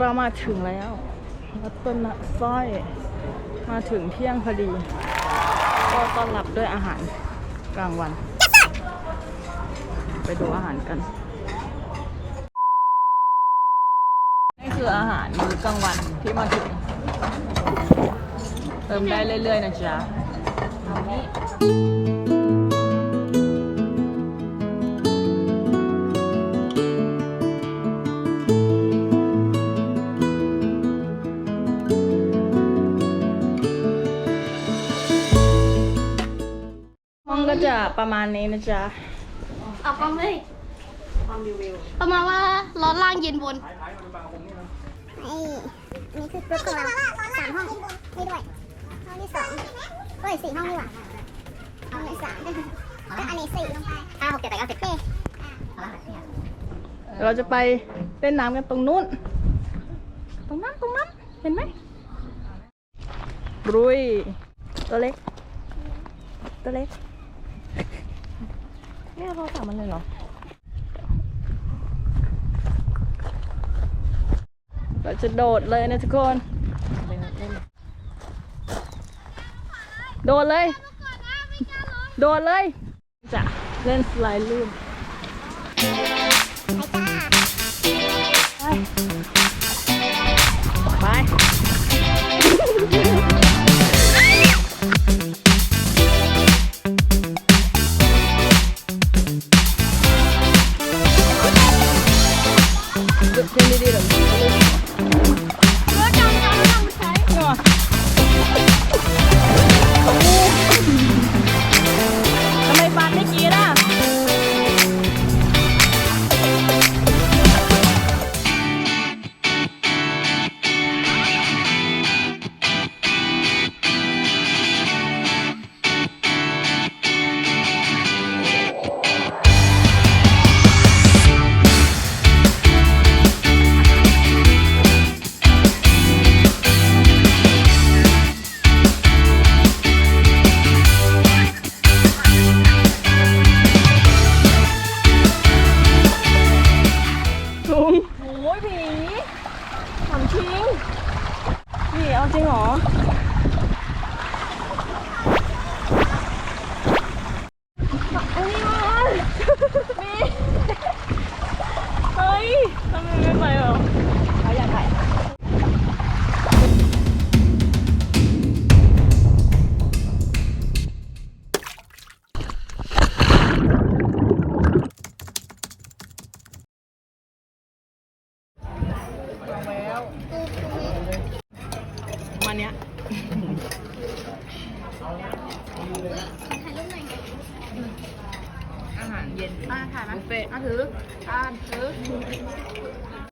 เรามาถึงแล้วรัตนสร้อยมาถึงเที่ยงพอดี ก็ต้อนรับด้วยอาหารกลางวัน ไปดูอาหารกัน นี่คืออาหารมื้อกลางวันที่มาถึง เติมได้เรื่อยๆนะจ๊ะ จะประมาณนี้นะจ๊ะ เอากล้องเลยประมาณว่าร้อนล่างเย็นบนนี่นี่คือกรุ๊ปของเราสามห้องนี่ด้วย ห้องที่สองเฮ้ยสี่ห้องดีกว่าห้องที่สามแล้วอันนี้สี่ลงไปห้าหกเจ็ดแปดเก้าสิบเอ๊ะเดี๋ยวเราจะไปเล่นน้ำกันตรงนู้น ตรงนั้นตรงนั้นเห็นไหมรุยตัวเล็ก ตัวเล็ก เนี่เราถามมันเลยเหรอเราจะโดดเลยนะทุกคน โดดเลย โดดเลย จะเล่นสไลด์ลื่น เล่น เนี้ยอาหารเย็นอ่าถ่ายมาเฟอะถืออ่านถือ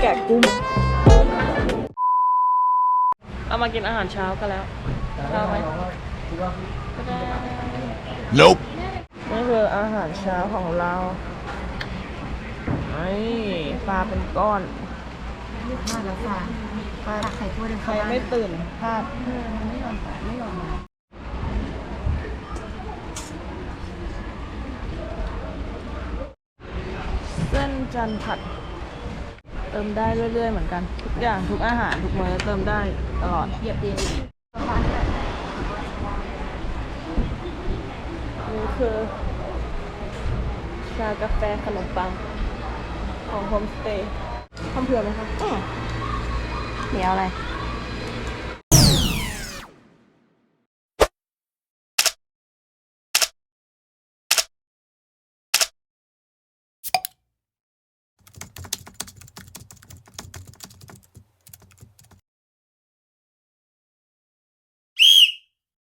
แกะกุ้งเรามากินอาหารเช้ากันแล้วเช้าไหมก็ได้ Nope นี่คืออาหารเช้าของเราไอ้ปลาเป็นก้อนมาแล้วค่ะปลาไข่ทั่วเดินใครไม่ตื่นพลาดเส้นจันทร์ผัด เติมได้เรื่อยๆเหมือนกันทุกอย่างทุกอาหารทุกมื้อเติมได้ตลอดเยียบดีนี่คือชากาแฟขนมปัง ของโฮมสเตย์ทำเผื่อไหมคะเหนียวอะไร